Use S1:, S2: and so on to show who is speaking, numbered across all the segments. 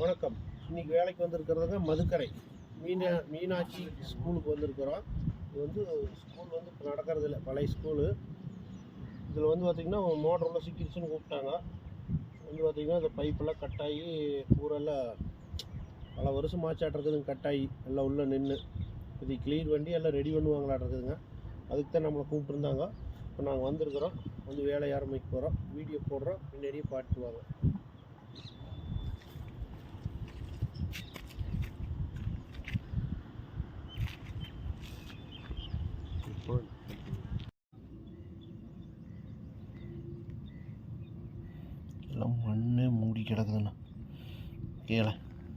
S1: வணக்கம் இன்னைக்கு வேலைக்கு வந்திருக்கிறதுங்க மதுக்கரை. மீனா மீனாட்சி ஸ்கூலுக்கு வந்திருக்கிறோம். இது வந்து ஸ்கூல் வந்து இப்போ நடக்கிறது இல்லை பழைய ஸ்கூலு. இதில் வந்து பார்த்திங்கன்னா மோட்டரில் சிக்கிடுச்சுன்னு கூப்பிட்டாங்க. வந்து பார்த்திங்கன்னா இந்த பைப்பெல்லாம் கட்டாகி பூரெல்லாம் பல வருஷம் மாச்சாட்டிருக்குதுங்க கட்டாகி எல்லாம் உள்ளே நின்று இது க்ளீன் பண்ணி எல்லாம் ரெடி பண்ணுவாங்களாட்டிருக்குதுங்க அதுக்கு தான் நம்மளை கூப்பிட்டுருந்தாங்க. இப்போ நாங்கள் வந்திருக்கிறோம். வந்து வேலை ஆரம்பிக்க போகிறோம் வீடியோ போடுறோம். முன்னாடியே பாட்டுவாங்க எல்லாம் மண்ணே மூடி கிடக்குதுண்ணா.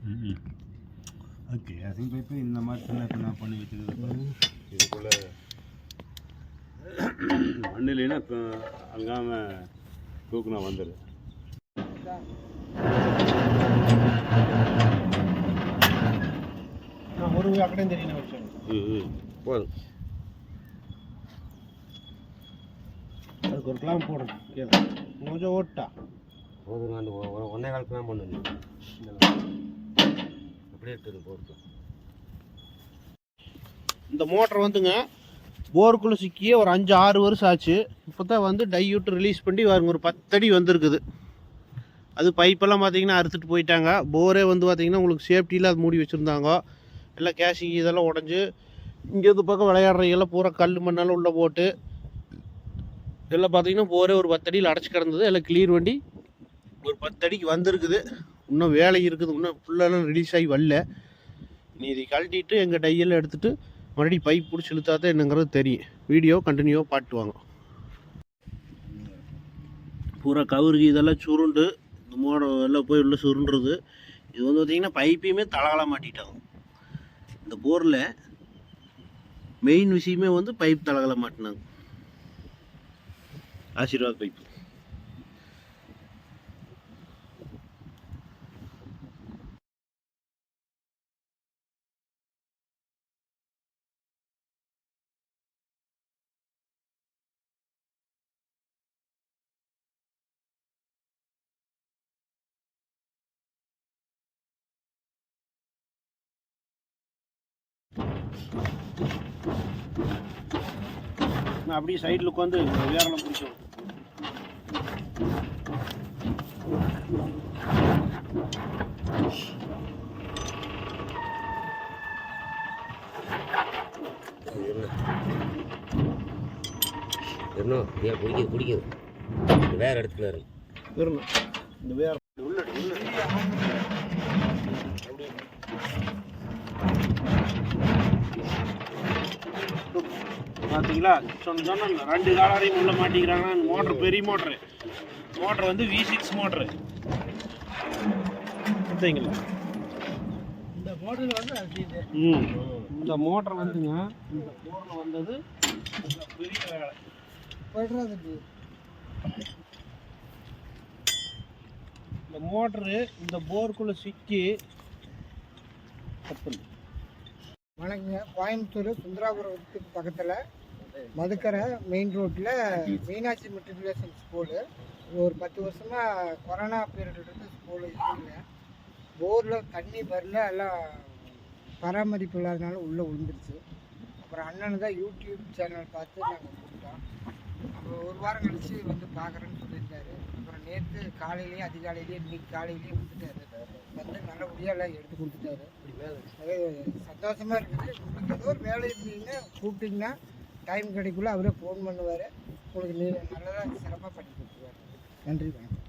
S2: ம் அது கேசிங் பைப்பு இந்த மாதிரி சின்ன சின்ன பண்ணி வச்சுருக்குது இதுக்குள்ள மண் இல்லைன்னா அங்காம தூக்குனா வந்துடு
S1: நான் ஒரு அக்கடையும் தெரியல வச்சேன்
S2: ம் போதும்.
S1: அதுக்கு ஒரு கிளாம் போடணும் கீழே கொஞ்சம் ஓட்டா.
S2: போதும் அந்த ஒன்றே காலத்து தான் பண்ணுங்க அப்படியே இருக்குது
S1: இந்த மோட்டர் வந்துங்க போருக்குள்ளே சிக்கியே ஒரு அஞ்சு ஆறு வருஷம் ஆச்சு. இப்போ தான் வந்து டையூட்டு ரிலீஸ் பண்ணி வருங்க ஒரு பத்தடி வந்திருக்குது. அது பைப்பெல்லாம் பார்த்தீங்கன்னா அறுத்துட்டு போயிட்டாங்க. போரே வந்து பார்த்தீங்கன்னா உங்களுக்கு சேஃப்டியில் அது மூடி வச்சுருந்தாங்க. எல்லாம் கேஷிங் இதெல்லாம் உடஞ்சி இங்கேருந்து பக்கம் விளையாடுறீங்கெல்லாம் பூரா கல் மண்ணெல்லாம் உள்ளே போட்டு எல்லாம் பார்த்தீங்கன்னா போரே ஒரு பத்தடியில் அடைச்சி கிடந்தது. எல்லாம் கிளியர் வண்டி ஒரு பத்தடிக்கு வந்திருக்குது. இன்னும் வேலை இருக்குது. இன்னும் ஃபுல்லெல்லாம் ரிலீஸ் ஆகி வரல. நீ இதை கழட்டிட்டு எங்கள் டையில் எடுத்துகிட்டு மறுபடியும் பைப் பிடிச்சி இழுத்தா தான் என்னங்கிறது தெரியும். வீடியோ கண்டினியூவாக பாட்டுவாங்க பூரா கவுருக்கு இதெல்லாம் சுருண்டு இந்த மோடம் எல்லாம் போய் உள்ளே சுருண்டுறது. இது வந்து பார்த்திங்கன்னா பைப்பையுமே தலகால மாட்டிட்டாங்க. இந்த போரில் மெயின் விஷயமே வந்து பைப் தலகால மாட்டினாங்க. ஆசீர்வாத் பைப்பு நான் அப்படியே சைடில் உட்காந்து வேறெல்லாம் பிடிச்சோம்
S2: என்ன? ஏன் குடிக்குது வேறு இடத்துல இருக்கு
S1: இந்த வேற உள்ள உள்ள பார்த்தீங்களா சொன்ன சொன்னேன்ல, ரெண்டு காலரையும் உள்ள மாட்டிக்கிறாங்க. மோட்ரு பெரிய மோட்ரு மோட்ரு வந்து வி சிக்ஸ் மோட்ரு பார்த்தீங்களா?
S3: இந்த மாடல் வந்து
S1: ம். இந்த மோட்ரு வந்துங்க இந்த போரில் வந்தது பெரிய வேலை. இந்த மோட்ரு இந்த போருக்குள்ளே சிக்கி
S3: வணக்கங்க. கோயம்புத்தூர் சுந்தராபுரத்துக்கு பக்கத்தில் மதுக்கரை மெயின் ரோட்டில் மீனாட்சி மெட்ரிகுலேஷன் ஸ்கூலு ஒரு பத்து வருஷமாக கொரோனா பீரியட்ல இருந்து ஸ்கூலு இல்லை. போரில் தண்ணி வரல எல்லாம் பராமரிப்பு இல்லாதனால உள்ளே விழுந்துருச்சு. அப்புறம் அண்ணன் தான் யூடியூப் சேனல் பார்த்து நாங்கள் கொடுத்தோம் அப்புறம் ஒரு வாரம் கழிச்சு வந்து பார்க்குறேன்னு சொல்லியிருந்தாரு. அப்புறம் நேற்று காலையிலேயே அதிகாலையிலேயே இன்னைக்கு காலையிலேயே வந்துட்டாரு. வந்து நல்லபடியாக எல்லாம் எடுத்து கொடுத்துட்டாரு. சந்தோஷமாக இருக்குது. உங்களுக்கு ஏதோ ஒரு வேலை இருந்தீங்கன்னா கூப்பிட்டீங்கன்னா டைம் கிடைக்குள்ள அவரே ஃபோன் பண்ணுவார். உங்களுக்கு நீ நல்லதாக சிறப்பாக பண்ணி கொடுத்துருவார். நன்றி வணக்கம்.